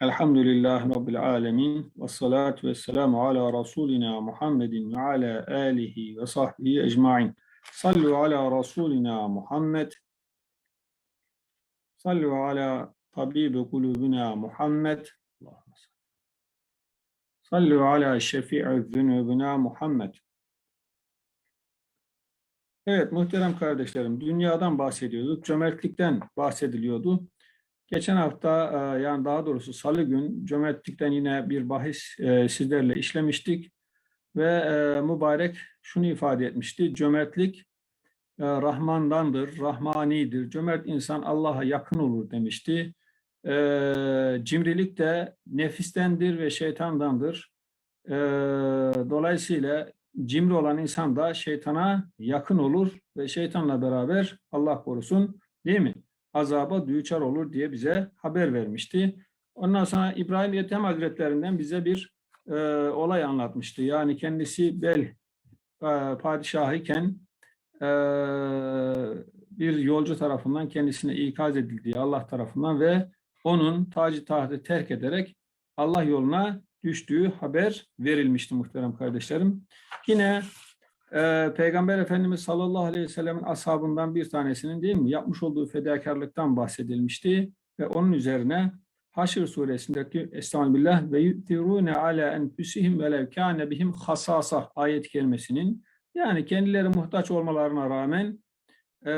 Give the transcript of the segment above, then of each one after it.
Elhamdülillahi Rabbil alemin. Ve salatu ve selamu ala Resulina Muhammedin ve ala alihi ve sahbihi ecmain. Sallu ala Resulina Muhammed. Sallu ala tabibi kulubina Muhammed. Sallu ala şefi'i zünubina Muhammed. Evet muhterem kardeşlerim, dünyadan bahsediyorduk, cömertlikten bahsediliyordu. Geçen hafta e, yani daha doğrusu salı gün cömertlikten yine bir bahis e, sizlerle işlemiştik ve e, mübarek şunu ifade etmişti. Cömertlik Rahman'dandır, Rahmanidir. Cömert insan Allah'a yakın olur demişti. Cimrilik de nefistendir ve şeytandandır. Dolayısıyla cimri olan insan da şeytana yakın olur ve şeytanla beraber Allah korusun değil mi? Azaba düçar olur diye bize haber vermişti. Ondan sonra İbrahim Ethem Hazretlerinden bize bir e, olay anlatmıştı. Yani kendisi Bel e, padişahı iken e, bir yolcu tarafından kendisine ikaz edildiği Allah tarafından ve onun tacı tahtı terk ederek Allah yoluna düştüğü haber verilmişti muhterem kardeşlerim. Yine e, Peygamber Efendimiz sallallahu aleyhi ve sellemin ashabından bir tanesinin değil mi yapmış olduğu fedakarlıktan bahsedilmişti ve onun üzerine Haşr suresindeki Estağfirullah ve yu'tirune ala enfusihim ve lev kâne bihim hasasa ayet kelimesinin yani kendileri muhtaç olmalarına rağmen e,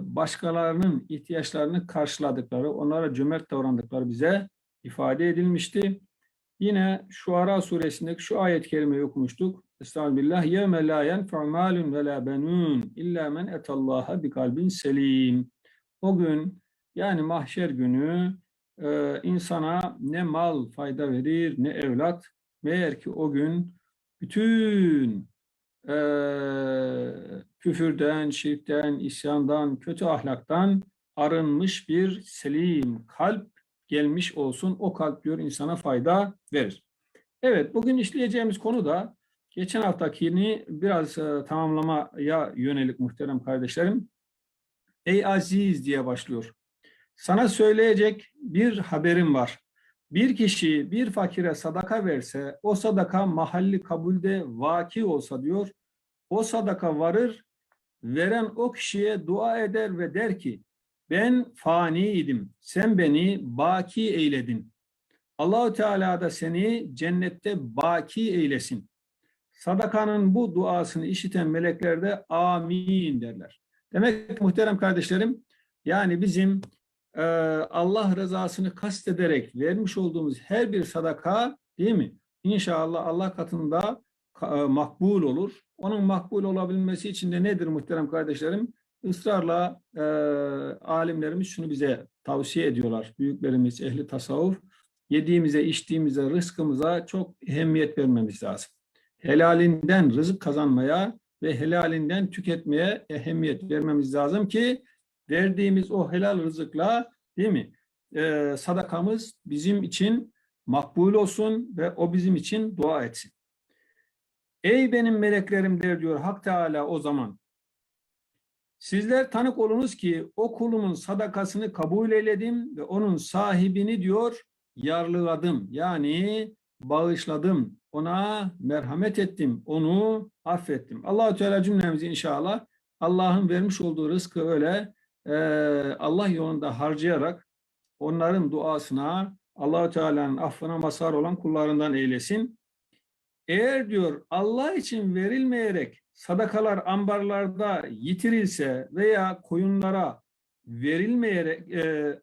başkalarının ihtiyaçlarını karşıladıkları, onlara cömert davrandıkları bize ifade edilmişti. Yine Şuara suresindeki şu ayet kelimeyi okumuştuk. Estağfirullah. Yevme la yenfe'u malun ve la benun illa men etallaha bi kalbin selim. O gün yani mahşer günü e, insana ne mal fayda verir ne evlat. Meğer ki o gün bütün e, küfürden, şirkten, isyandan, kötü ahlaktan arınmış bir selim kalp gelmiş olsun. O kalp diyor insana fayda verir. Evet bugün işleyeceğimiz konu da geçen haftakini biraz e, tamamlamaya yönelik muhterem kardeşlerim. Ey aziz diye başlıyor. Sana söyleyecek bir haberim var. Bir kişi bir fakire sadaka verse, o sadaka mahalli kabulde vaki olsa diyor, o sadaka varır, veren o kişiye dua eder ve der ki, ben fani idim. Sen beni baki eyledin. Allahu Teala da seni cennette baki eylesin. Sadakanın bu duasını işiten melekler de amin derler. Demek muhterem kardeşlerim yani bizim e, Allah rızasını kastederek vermiş olduğumuz her bir sadaka değil mi? İnşallah Allah katında e, makbul olur. Onun makbul olabilmesi için de nedir muhterem kardeşlerim? ısrarla e, alimlerimiz şunu bize tavsiye ediyorlar. Büyüklerimiz, ehli tasavvuf, yediğimize, içtiğimize, rızkımıza çok ehemmiyet vermemiz lazım. Helalinden rızık kazanmaya ve helalinden tüketmeye ehemmiyet vermemiz lazım ki verdiğimiz o helal rızıkla değil mi? E, sadakamız bizim için makbul olsun ve o bizim için dua etsin. Ey benim meleklerim der diyor Hak Teala o zaman. Sizler tanık olunuz ki o kulumun sadakasını kabul eyledim ve onun sahibini diyor yarlıladım. Yani bağışladım. Ona merhamet ettim. Onu affettim. Allahü Teala cümlemizi inşallah Allah'ın vermiş olduğu rızkı öyle e, Allah yolunda harcayarak onların duasına Allahü Teala'nın affına mazhar olan kullarından eylesin. Eğer diyor Allah için verilmeyerek sadakalar ambarlarda yitirilse veya koyunlara verilmeyerek e,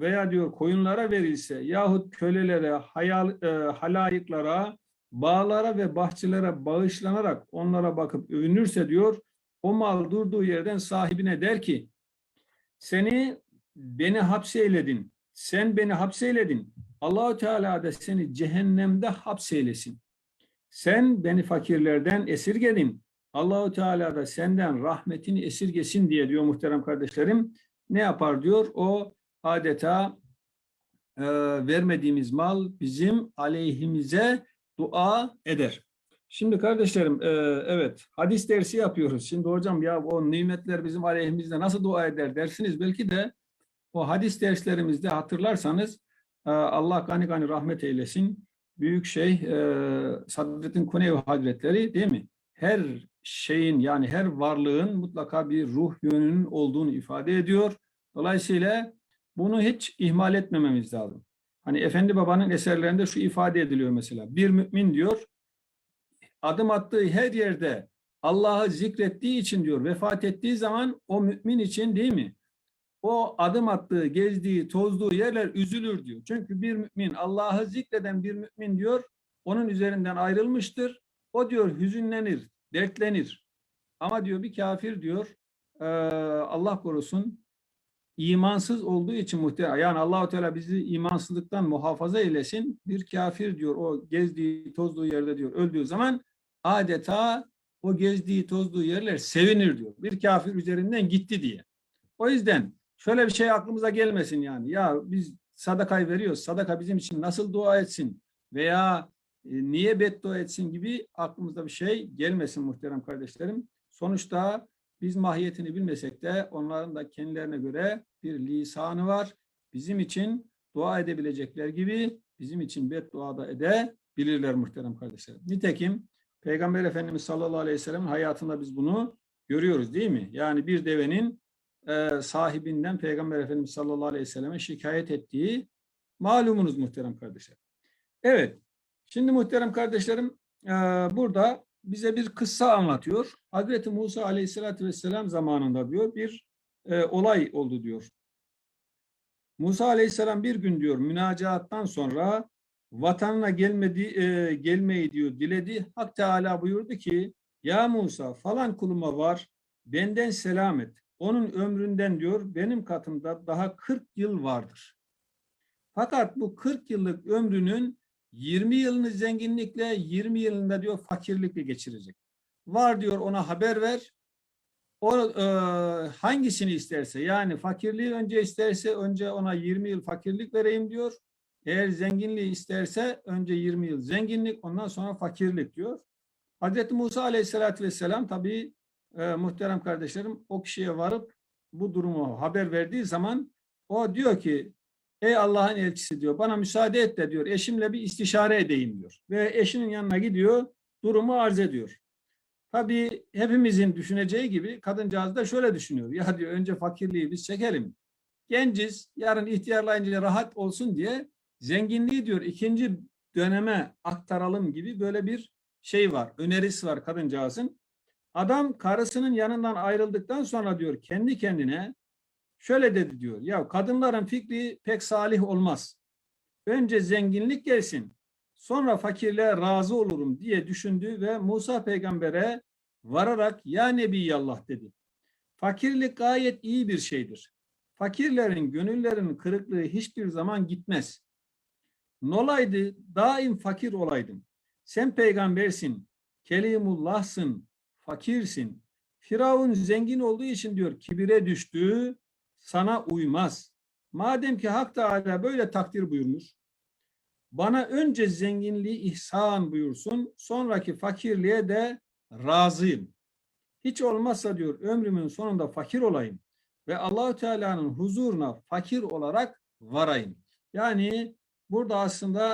veya diyor koyunlara verilse yahut kölelere, hayal, e, halayıklara, bağlara ve bahçelere bağışlanarak onlara bakıp övünürse diyor o mal durduğu yerden sahibine der ki seni beni hapseyledin. Sen beni hapseyledin. Allahu Teala da seni cehennemde hapseylesin. Sen beni fakirlerden esirgedin. Allahu Teala da senden rahmetini esirgesin diye diyor muhterem kardeşlerim. Ne yapar diyor? O adeta e, vermediğimiz mal bizim aleyhimize dua eder. Şimdi kardeşlerim e, evet hadis dersi yapıyoruz. Şimdi hocam ya o nimetler bizim aleyhimizde nasıl dua eder dersiniz. Belki de o hadis derslerimizde hatırlarsanız Ee, Allah gani gani rahmet eylesin. Büyük şey e, Sadrettin Konevi Hazretleri değil mi? Her şeyin yani her varlığın mutlaka bir ruh yönünün olduğunu ifade ediyor. Dolayısıyla bunu hiç ihmal etmememiz lazım. Hani Efendi Baba'nın eserlerinde şu ifade ediliyor mesela. Bir mümin diyor adım attığı her yerde Allah'ı zikrettiği için diyor vefat ettiği zaman o mümin için değil mi? O adım attığı, gezdiği, tozduğu yerler üzülür diyor. Çünkü bir mümin Allah'ı zikreden bir mümin diyor onun üzerinden ayrılmıştır. O diyor hüzünlenir, dertlenir. Ama diyor bir kafir diyor Allah korusun imansız olduğu için muhtemelen yani Allahu Teala bizi imansızlıktan muhafaza eylesin. Bir kafir diyor o gezdiği, tozduğu yerde diyor öldüğü zaman adeta o gezdiği, tozduğu yerler sevinir diyor. Bir kafir üzerinden gitti diye. O yüzden şöyle bir şey aklımıza gelmesin yani. Ya biz sadakayı veriyoruz. Sadaka bizim için nasıl dua etsin veya e, niye beddua etsin gibi aklımıza bir şey gelmesin muhterem kardeşlerim. Sonuçta biz mahiyetini bilmesek de onların da kendilerine göre bir lisanı var. Bizim için dua edebilecekler gibi bizim için beddua da edebilirler muhterem kardeşlerim. Nitekim Peygamber Efendimiz sallallahu aleyhi ve sellem'in hayatında biz bunu görüyoruz değil mi? Yani bir devenin e, sahibinden Peygamber Efendimiz sallallahu aleyhi ve selleme şikayet ettiği malumunuz muhterem kardeşler. Evet, şimdi muhterem kardeşlerim e, burada bize bir kıssa anlatıyor. Hazreti Musa aleyhissalatü vesselam zamanında diyor bir e, olay oldu diyor. Musa aleyhisselam bir gün diyor münacaattan sonra vatanına gelmedi, e, gelmeyi diyor diledi. Hak Teala buyurdu ki ya Musa falan kuluma var benden selam et. Onun ömründen diyor benim katımda daha 40 yıl vardır. Fakat bu 40 yıllık ömrünün 20 yılını zenginlikle 20 yılında diyor fakirlikle geçirecek. Var diyor ona haber ver. O e, hangisini isterse yani fakirliği önce isterse önce ona 20 yıl fakirlik vereyim diyor. Eğer zenginliği isterse önce 20 yıl zenginlik ondan sonra fakirlik diyor. Hazreti Musa Aleyhisselatü Vesselam tabii e, muhterem kardeşlerim o kişiye varıp bu durumu haber verdiği zaman o diyor ki ey Allah'ın elçisi diyor bana müsaade et de diyor eşimle bir istişare edeyim diyor. Ve eşinin yanına gidiyor durumu arz ediyor. Tabii hepimizin düşüneceği gibi kadıncağız da şöyle düşünüyor. Ya diyor önce fakirliği biz çekelim. Genciz yarın ihtiyarlayınca rahat olsun diye zenginliği diyor ikinci döneme aktaralım gibi böyle bir şey var. Önerisi var kadıncağızın. Adam karısının yanından ayrıldıktan sonra diyor kendi kendine şöyle dedi diyor. Ya kadınların fikri pek salih olmaz. Önce zenginlik gelsin. Sonra fakirliğe razı olurum diye düşündü ve Musa peygambere vararak ya Nebiyallah dedi. Fakirlik gayet iyi bir şeydir. Fakirlerin gönüllerinin kırıklığı hiçbir zaman gitmez. Nolaydı daim fakir olaydım. Sen peygambersin, Kelimullah'sın, fakirsin. Firavun zengin olduğu için diyor kibire düştü, sana uymaz. Madem ki Hak Teala böyle takdir buyurmuş, bana önce zenginliği ihsan buyursun, sonraki fakirliğe de razıyım. Hiç olmazsa diyor ömrümün sonunda fakir olayım ve Allahü Teala'nın huzuruna fakir olarak varayım. Yani burada aslında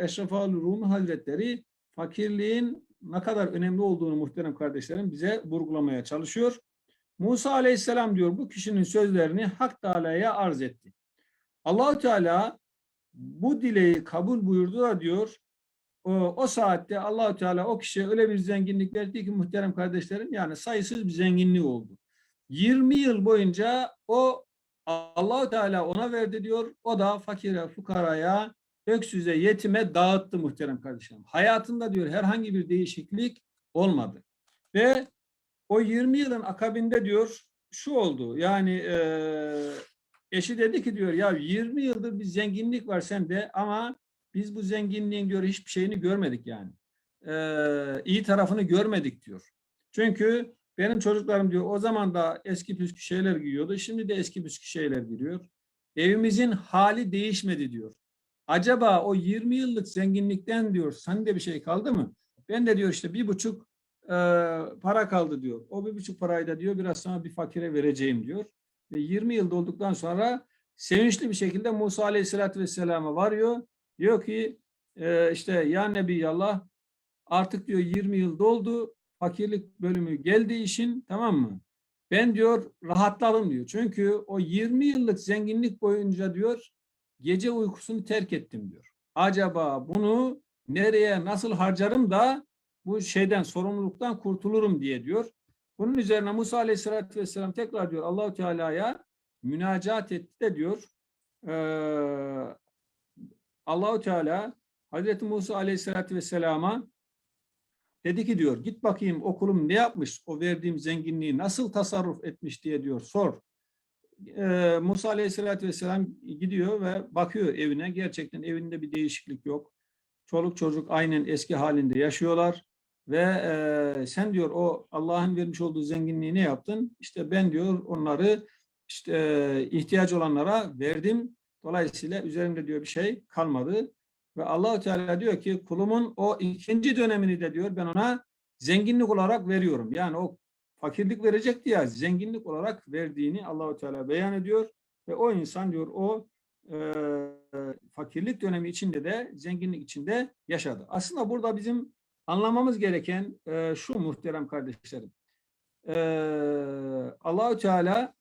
e, Eşref Rum Hazretleri fakirliğin ne kadar önemli olduğunu muhterem kardeşlerim bize vurgulamaya çalışıyor. Musa Aleyhisselam diyor bu kişinin sözlerini Hak Teala'ya arz etti. Allahu Teala bu dileği kabul buyurdu da diyor o, o saatte Allahu Teala o kişiye öyle bir zenginlik verdi ki muhterem kardeşlerim yani sayısız bir zenginliği oldu. 20 yıl boyunca o Allahu Teala ona verdi diyor. O da fakire, fukaraya, öksüze, yetime dağıttı muhterem kardeşlerim. Hayatında diyor herhangi bir değişiklik olmadı. Ve o 20 yılın akabinde diyor şu oldu. Yani e, eşi dedi ki diyor ya 20 yıldır bir zenginlik var sende ama biz bu zenginliğin diyor hiçbir şeyini görmedik yani. E, iyi tarafını görmedik diyor. Çünkü benim çocuklarım diyor o zaman da eski püskü şeyler giyiyordu. Şimdi de eski püskü şeyler giriyor. Evimizin hali değişmedi diyor. Acaba o 20 yıllık zenginlikten diyor sende bir şey kaldı mı? Ben de diyor işte bir buçuk e, para kaldı diyor. O bir buçuk parayı da diyor biraz sonra bir fakire vereceğim diyor. Ve 20 yıl dolduktan sonra sevinçli bir şekilde Musa Aleyhisselatü Vesselam'a varıyor. Diyor ki e, işte ya Nebiyallah artık diyor 20 yıl doldu. Fakirlik bölümü geldi işin tamam mı? Ben diyor rahatladım diyor. Çünkü o 20 yıllık zenginlik boyunca diyor gece uykusunu terk ettim diyor. Acaba bunu nereye nasıl harcarım da bu şeyden sorumluluktan kurtulurum diye diyor. Bunun üzerine Musa Aleyhisselatü Vesselam tekrar diyor Allahu Teala'ya münacat etti de diyor eee Allahu Teala Hazreti Musa Aleyhisselatü Vesselam'a dedi ki diyor git bakayım okulum ne yapmış o verdiğim zenginliği nasıl tasarruf etmiş diye diyor sor. Ee, Musa Aleyhisselatü Vesselam gidiyor ve bakıyor evine gerçekten evinde bir değişiklik yok. Çoluk çocuk aynen eski halinde yaşıyorlar ve e, sen diyor o Allah'ın vermiş olduğu zenginliği ne yaptın? İşte ben diyor onları işte e, ihtiyaç olanlara verdim. Dolayısıyla üzerimde diyor bir şey kalmadı. Ve Allahu Teala diyor ki kulumun o ikinci dönemini de diyor ben ona zenginlik olarak veriyorum. Yani o fakirlik verecekti ya zenginlik olarak verdiğini Allahu Teala beyan ediyor ve o insan diyor o e, fakirlik dönemi içinde de zenginlik içinde yaşadı. Aslında burada bizim anlamamız gereken e, şu muhterem kardeşlerim. E, Allahu Teala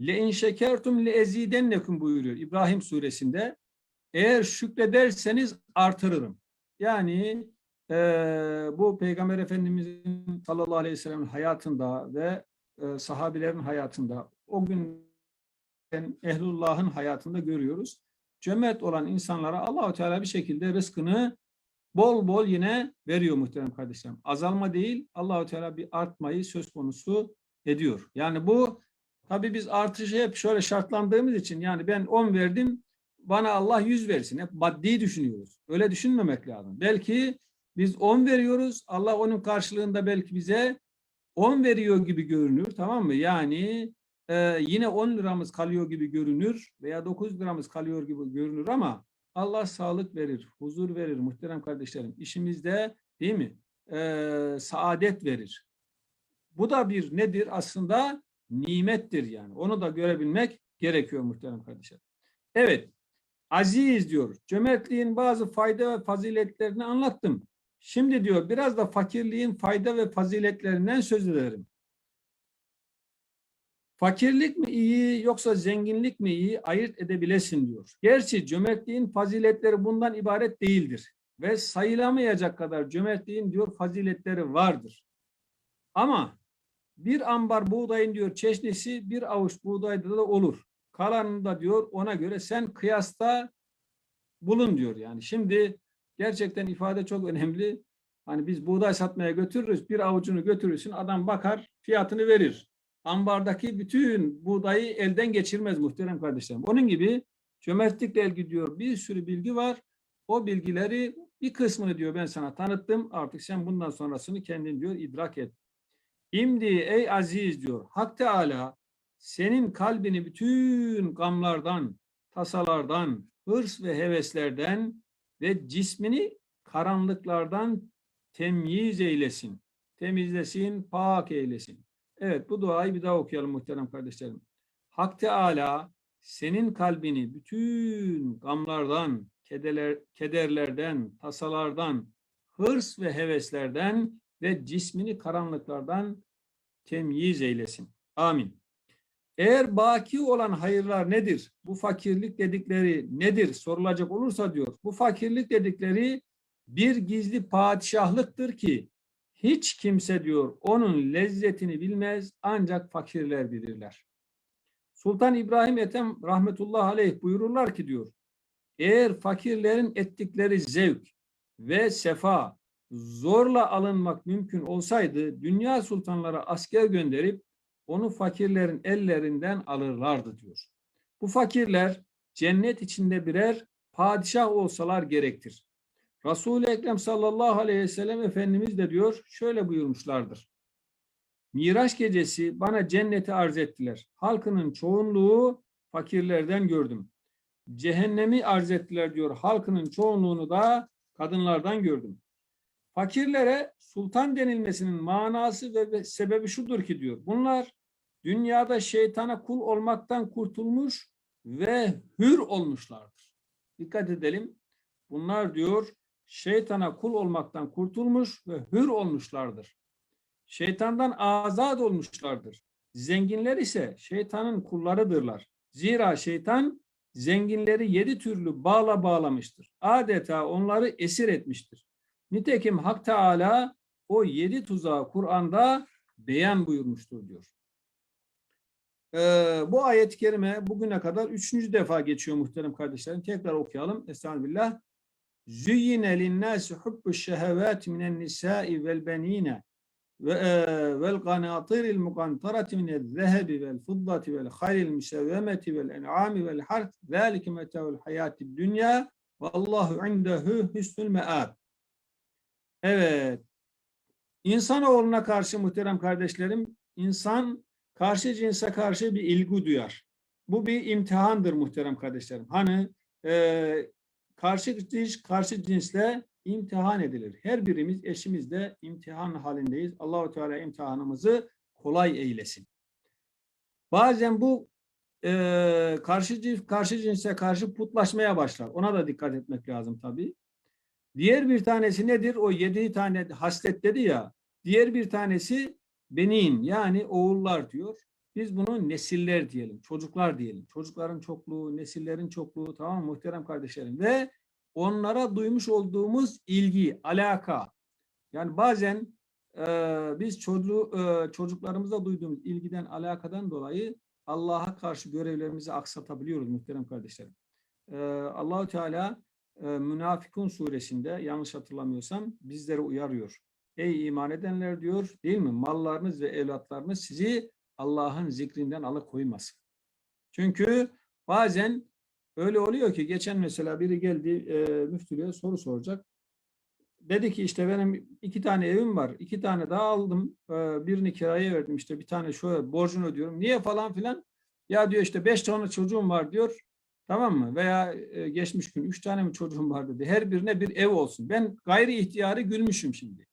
le in şekertum le ezidennekum buyuruyor İbrahim suresinde. Eğer şükrederseniz artırırım. Yani e, bu Peygamber Efendimizin sallallahu aleyhi ve sellem'in hayatında ve e, sahabilerin hayatında o gün ehlullahın hayatında görüyoruz. Cömert olan insanlara Allahu Teala bir şekilde rızkını bol bol yine veriyor muhterem kardeşlerim. Azalma değil, Allahu Teala bir artmayı söz konusu ediyor. Yani bu tabii biz artışı hep şöyle şartlandığımız için yani ben 10 verdim bana Allah 100 versin. Hep maddi düşünüyoruz. Öyle düşünmemek lazım. Belki biz 10 veriyoruz. Allah onun karşılığında belki bize 10 veriyor gibi görünür. Tamam mı? Yani e, yine 10 liramız kalıyor gibi görünür veya 9 liramız kalıyor gibi görünür ama Allah sağlık verir, huzur verir muhterem kardeşlerim. İşimizde değil mi? E, saadet verir. Bu da bir nedir? Aslında nimettir yani. Onu da görebilmek gerekiyor muhterem kardeşlerim. Evet. Aziz diyor. Cömertliğin bazı fayda ve faziletlerini anlattım. Şimdi diyor biraz da fakirliğin fayda ve faziletlerinden söz ederim. Fakirlik mi iyi yoksa zenginlik mi iyi ayırt edebilesin diyor. Gerçi cömertliğin faziletleri bundan ibaret değildir. Ve sayılamayacak kadar cömertliğin diyor faziletleri vardır. Ama bir ambar buğdayın diyor çeşnisi bir avuç buğdayda da olur. Kalanında diyor ona göre sen kıyasta bulun diyor yani. Şimdi gerçekten ifade çok önemli. Hani biz buğday satmaya götürürüz. Bir avucunu götürürsün. Adam bakar fiyatını verir. Ambardaki bütün buğdayı elden geçirmez muhterem kardeşlerim. Onun gibi cömertlikle ilgili diyor bir sürü bilgi var. O bilgileri bir kısmını diyor ben sana tanıttım. Artık sen bundan sonrasını kendin diyor idrak et. İmdi ey aziz diyor. Hak Teala senin kalbini bütün gamlardan, tasalardan, hırs ve heveslerden ve cismini karanlıklardan temyiz eylesin. Temizlesin, pak eylesin. Evet bu duayı bir daha okuyalım muhterem kardeşlerim. Hak Teala senin kalbini bütün gamlardan, kederler, kederlerden, tasalardan, hırs ve heveslerden ve cismini karanlıklardan temyiz eylesin. Amin. Eğer baki olan hayırlar nedir? Bu fakirlik dedikleri nedir? Sorulacak olursa diyor. Bu fakirlik dedikleri bir gizli padişahlıktır ki hiç kimse diyor onun lezzetini bilmez ancak fakirler bilirler. Sultan İbrahim Ethem rahmetullah aleyh buyururlar ki diyor eğer fakirlerin ettikleri zevk ve sefa zorla alınmak mümkün olsaydı dünya sultanlara asker gönderip onu fakirlerin ellerinden alırlardı diyor. Bu fakirler cennet içinde birer padişah olsalar gerektir. Resul-i Ekrem sallallahu aleyhi ve sellem Efendimiz de diyor şöyle buyurmuşlardır. Miraç gecesi bana cenneti arz ettiler. Halkının çoğunluğu fakirlerden gördüm. Cehennemi arz ettiler diyor. Halkının çoğunluğunu da kadınlardan gördüm. Fakirlere sultan denilmesinin manası ve sebebi şudur ki diyor. Bunlar dünyada şeytana kul olmaktan kurtulmuş ve hür olmuşlardır. Dikkat edelim. Bunlar diyor şeytana kul olmaktan kurtulmuş ve hür olmuşlardır. Şeytandan azat olmuşlardır. Zenginler ise şeytanın kullarıdırlar. Zira şeytan zenginleri yedi türlü bağla bağlamıştır. Adeta onları esir etmiştir. Nitekim Hak Teala o yedi tuzağı Kur'an'da beyan buyurmuştur diyor. Ee, bu ayet-i kerime bugüne kadar üçüncü defa geçiyor muhterem kardeşlerim. Tekrar okuyalım. Estağfirullah. Züyyine linnâsi hubbu şehevâti minen nisâi vel benîne ve vel qanatiril muqantarati minel zehebi vel fiddati vel hayril musevvemeti vel en'ami vel harf zâlike metâul hayâtid dünya vallahu indehu hüsnül me'ab. Evet. İnsanoğluna karşı muhterem kardeşlerim, insan karşı cinse karşı bir ilgi duyar. Bu bir imtihandır muhterem kardeşlerim. Hani e, karşı cins, karşı cinsle imtihan edilir. Her birimiz eşimizle imtihan halindeyiz. Allahu Teala imtihanımızı kolay eylesin. Bazen bu e, karşı karşı cinse karşı putlaşmaya başlar. Ona da dikkat etmek lazım tabii. Diğer bir tanesi nedir? O yedi tane haslet dedi ya. Diğer bir tanesi benin yani oğullar diyor. Biz bunu nesiller diyelim, çocuklar diyelim. Çocukların çokluğu, nesillerin çokluğu tamam muhterem kardeşlerim? Ve onlara duymuş olduğumuz ilgi, alaka. Yani bazen e, biz çocuğu, e, çocuklarımıza duyduğumuz ilgiden, alakadan dolayı Allah'a karşı görevlerimizi aksatabiliyoruz muhterem kardeşlerim. E, Allahu Teala e, Münafikun suresinde yanlış hatırlamıyorsam bizleri uyarıyor. Ey iman edenler diyor değil mi? Mallarınız ve evlatlarınız sizi Allah'ın zikrinden alıkoymasın. Çünkü bazen öyle oluyor ki geçen mesela biri geldi e, müftülüğe soru soracak. Dedi ki işte benim iki tane evim var. iki tane daha aldım. E, birini kiraya verdim işte bir tane şöyle borcunu ödüyorum. Niye falan filan? Ya diyor işte beş tane çocuğum var diyor. Tamam mı? Veya e, geçmiş gün üç tane mi çocuğum var dedi. Her birine bir ev olsun. Ben gayri ihtiyarı gülmüşüm şimdi.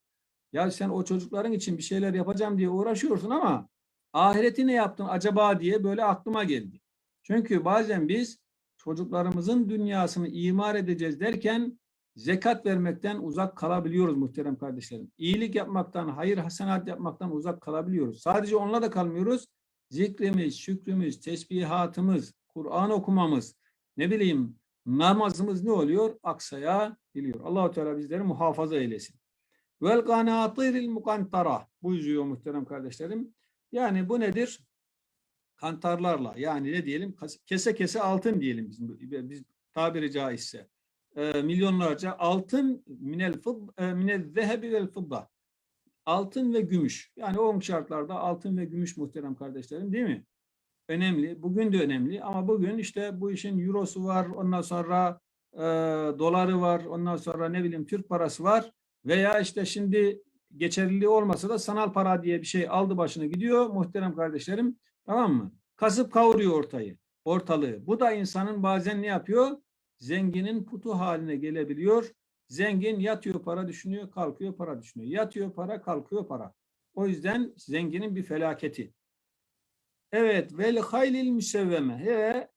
Ya sen o çocukların için bir şeyler yapacağım diye uğraşıyorsun ama ahireti ne yaptın acaba diye böyle aklıma geldi. Çünkü bazen biz çocuklarımızın dünyasını imar edeceğiz derken zekat vermekten uzak kalabiliyoruz muhterem kardeşlerim. İyilik yapmaktan, hayır hasenat yapmaktan uzak kalabiliyoruz. Sadece onunla da kalmıyoruz. Zikrimiz, şükrümüz, tesbihatımız, Kur'an okumamız, ne bileyim namazımız ne oluyor? Aksaya biliyor. Allahu Teala bizleri muhafaza eylesin. Vel kanatiril mukantara buyuruyor muhterem kardeşlerim. Yani bu nedir? Kantarlarla yani ne diyelim kese kese altın diyelim bizim biz tabiri caizse. E, milyonlarca altın minel fıd e, minel zehebi vel fıdda. Altın ve gümüş. Yani o şartlarda altın ve gümüş muhterem kardeşlerim değil mi? Önemli. Bugün de önemli ama bugün işte bu işin eurosu var, ondan sonra e, doları var, ondan sonra ne bileyim Türk parası var veya işte şimdi geçerliliği olmasa da sanal para diye bir şey aldı başına gidiyor muhterem kardeşlerim. Tamam mı? Kasıp kavuruyor ortayı, ortalığı. Bu da insanın bazen ne yapıyor? Zenginin putu haline gelebiliyor. Zengin yatıyor para düşünüyor, kalkıyor para düşünüyor. Yatıyor para, kalkıyor para. O yüzden zenginin bir felaketi. Evet, vel haylil müsevveme. He,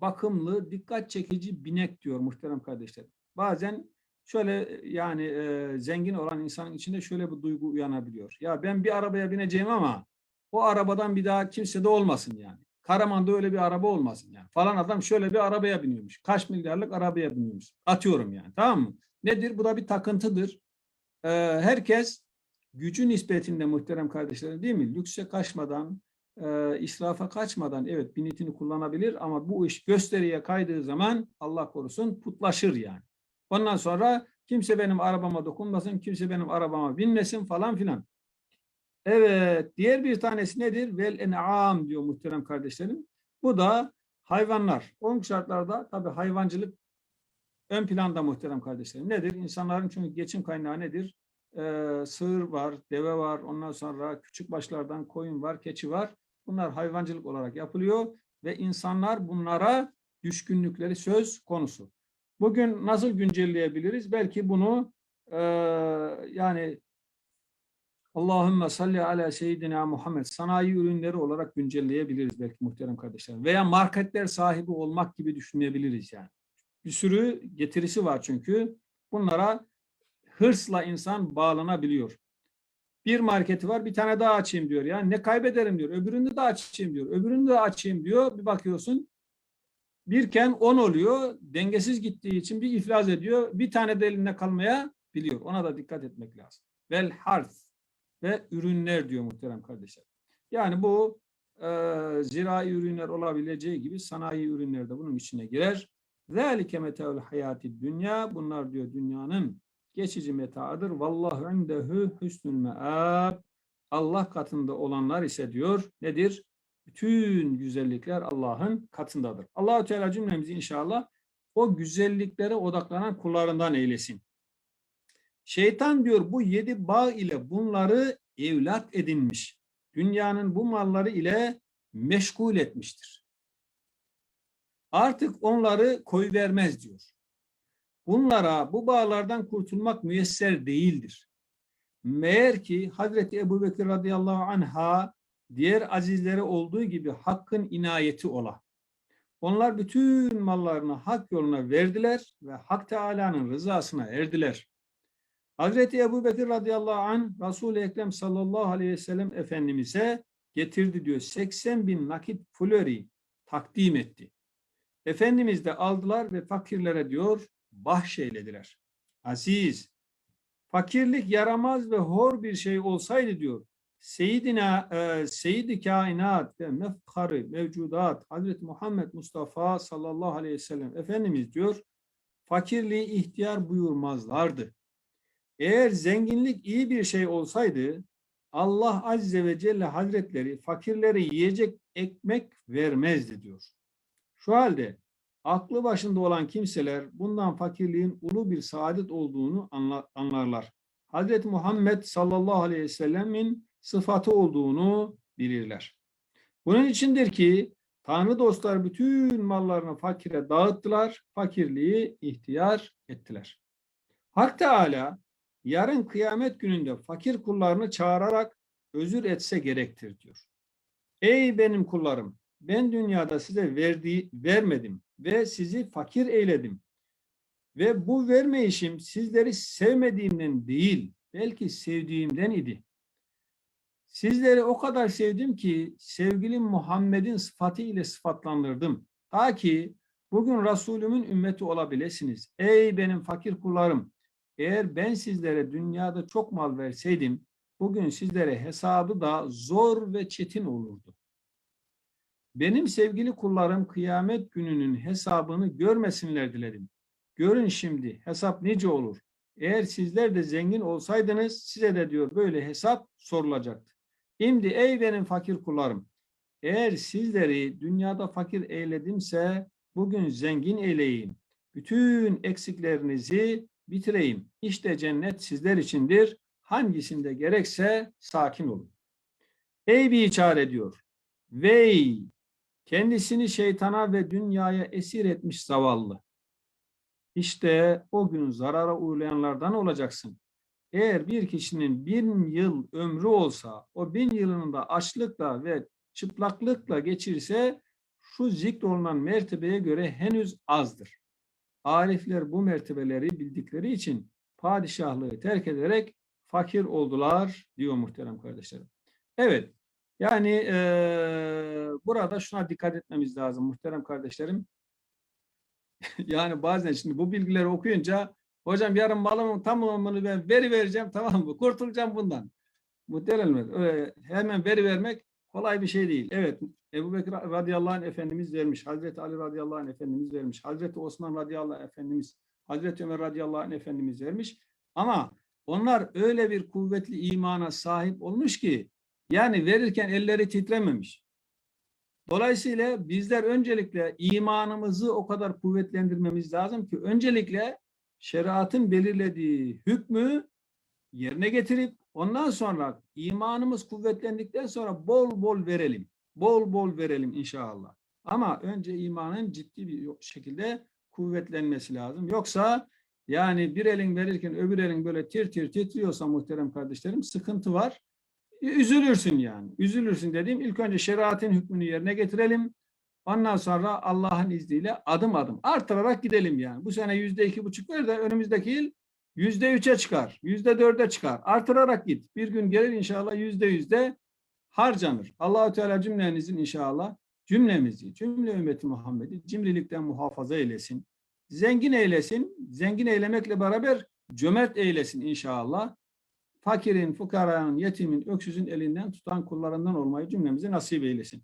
bakımlı, dikkat çekici binek diyor muhterem kardeşlerim. Bazen şöyle yani e, zengin olan insanın içinde şöyle bir duygu uyanabiliyor. Ya ben bir arabaya bineceğim ama o arabadan bir daha kimse de olmasın yani. Karaman'da öyle bir araba olmasın yani. Falan adam şöyle bir arabaya biniyormuş. Kaç milyarlık arabaya biniyormuş. Atıyorum yani tamam mı? Nedir? Bu da bir takıntıdır. Ee, herkes gücü nispetinde muhterem kardeşlerim değil mi? Lükse kaçmadan, e, israfa kaçmadan evet binitini kullanabilir ama bu iş gösteriye kaydığı zaman Allah korusun putlaşır yani. Ondan sonra kimse benim arabama dokunmasın, kimse benim arabama binmesin falan filan. Evet, diğer bir tanesi nedir? Vel en'am diyor muhterem kardeşlerim. Bu da hayvanlar. On şartlarda tabi hayvancılık ön planda muhterem kardeşlerim. Nedir? İnsanların çünkü geçim kaynağı nedir? Ee, sığır var, deve var, ondan sonra küçük başlardan koyun var, keçi var. Bunlar hayvancılık olarak yapılıyor ve insanlar bunlara düşkünlükleri söz konusu. Bugün nasıl güncelleyebiliriz? Belki bunu e, yani Allahümme salli ala seyyidina Muhammed sanayi ürünleri olarak güncelleyebiliriz belki muhterem kardeşlerim. Veya marketler sahibi olmak gibi düşünebiliriz yani. Bir sürü getirisi var çünkü. Bunlara hırsla insan bağlanabiliyor. Bir marketi var bir tane daha açayım diyor. Yani ne kaybederim diyor. Öbürünü de açayım diyor. Öbürünü de açayım diyor. Bir bakıyorsun birken on oluyor. Dengesiz gittiği için bir iflas ediyor. Bir tane de elinde kalmaya biliyor. Ona da dikkat etmek lazım. Vel harf ve ürünler diyor muhterem kardeşler. Yani bu e, zirai ürünler olabileceği gibi sanayi ürünler de bunun içine girer. Zalike meteul hayati dünya. Bunlar diyor dünyanın geçici metaadır. Vallahu indehu meab. Allah katında olanlar ise diyor nedir? Bütün güzellikler Allah'ın katındadır. Allahu Teala cümlemizi inşallah o güzelliklere odaklanan kullarından eylesin. Şeytan diyor bu yedi bağ ile bunları evlat edinmiş. Dünyanın bu malları ile meşgul etmiştir. Artık onları koy vermez diyor. Bunlara bu bağlardan kurtulmak müyesser değildir. Meğer ki Hazreti Ebu Bekir radıyallahu anha diğer azizleri olduğu gibi hakkın inayeti ola. Onlar bütün mallarını hak yoluna verdiler ve Hak Teala'nın rızasına erdiler. Hazreti Ebu Bekir radıyallahu anh Resul-i Ekrem sallallahu aleyhi ve sellem Efendimiz'e getirdi diyor. 80 bin nakit flori takdim etti. Efendimiz de aldılar ve fakirlere diyor bahşeylediler. Aziz, fakirlik yaramaz ve hor bir şey olsaydı diyor. Seyyidina, e, Seyyid-i Kainat ve mefkarı mevcudat Hazreti Muhammed Mustafa sallallahu aleyhi ve sellem Efendimiz diyor fakirliği ihtiyar buyurmazlardı. Eğer zenginlik iyi bir şey olsaydı Allah Azze ve Celle Hazretleri fakirlere yiyecek ekmek vermezdi diyor. Şu halde aklı başında olan kimseler bundan fakirliğin ulu bir saadet olduğunu anlarlar. Hazreti Muhammed sallallahu aleyhi ve sellemin sıfatı olduğunu bilirler. Bunun içindir ki Tanrı dostlar bütün mallarını fakire dağıttılar, fakirliği ihtiyar ettiler. Hak Teala yarın kıyamet gününde fakir kullarını çağırarak özür etse gerektir diyor. Ey benim kullarım ben dünyada size verdiği, vermedim ve sizi fakir eyledim. Ve bu vermeyişim sizleri sevmediğimden değil belki sevdiğimden idi. Sizleri o kadar sevdim ki sevgilim Muhammed'in sıfatı ile sıfatlandırdım. Ta ki bugün Resulümün ümmeti olabilirsiniz. Ey benim fakir kullarım! Eğer ben sizlere dünyada çok mal verseydim, bugün sizlere hesabı da zor ve çetin olurdu. Benim sevgili kullarım kıyamet gününün hesabını görmesinler diledim. Görün şimdi hesap nice olur. Eğer sizler de zengin olsaydınız size de diyor böyle hesap sorulacaktı. Şimdi ey benim fakir kullarım eğer sizleri dünyada fakir eyledimse bugün zengin eyleyeyim. Bütün eksiklerinizi bitireyim. İşte cennet sizler içindir. Hangisinde gerekse sakin olun. Ey bir çare diyor. Vey kendisini şeytana ve dünyaya esir etmiş zavallı. İşte o gün zarara uğrayanlardan olacaksın. Eğer bir kişinin bin yıl ömrü olsa, o bin yılını da açlıkla ve çıplaklıkla geçirse, şu zikrolunan mertebeye göre henüz azdır. Arifler bu mertebeleri bildikleri için padişahlığı terk ederek fakir oldular diyor muhterem kardeşlerim. Evet, yani e, burada şuna dikkat etmemiz lazım muhterem kardeşlerim. yani bazen şimdi bu bilgileri okuyunca hocam yarın malımın tamamını ben veri vereceğim tamam mı? Kurtulacağım bundan. Muhteremler öyle hemen veri vermek kolay bir şey değil. Evet Ebu Bekir radıyallahu anh Efendimiz vermiş. Hazreti Ali radıyallahu anh Efendimiz vermiş. Hazreti Osman radıyallahu anh Efendimiz, Hazreti Ömer radıyallahu anh Efendimiz vermiş. Ama onlar öyle bir kuvvetli imana sahip olmuş ki yani verirken elleri titrememiş. Dolayısıyla bizler öncelikle imanımızı o kadar kuvvetlendirmemiz lazım ki öncelikle şeriatın belirlediği hükmü yerine getirip ondan sonra imanımız kuvvetlendikten sonra bol bol verelim. Bol bol verelim inşallah. Ama önce imanın ciddi bir şekilde kuvvetlenmesi lazım. Yoksa Yani bir elin verirken öbür elin böyle tir tir titriyorsa muhterem kardeşlerim sıkıntı var. E, Üzülürsün yani. Üzülürsün dediğim ilk önce şeriatın hükmünü yerine getirelim. Ondan sonra Allah'ın izniyle adım adım artırarak gidelim yani. Bu sene yüzde iki buçuk ver de önümüzdeki yıl yüzde üçe çıkar, yüzde dörde çıkar. Artırarak git. Bir gün gelir inşallah yüzde yüzde harcanır. Allahu Teala cümlenizin inşallah cümlemizi, cümle ümmeti Muhammed'i cimrilikten muhafaza eylesin. Zengin eylesin. Zengin eylemekle beraber cömert eylesin inşallah. Fakirin, fukaranın, yetimin, öksüzün elinden tutan kullarından olmayı cümlemize nasip eylesin.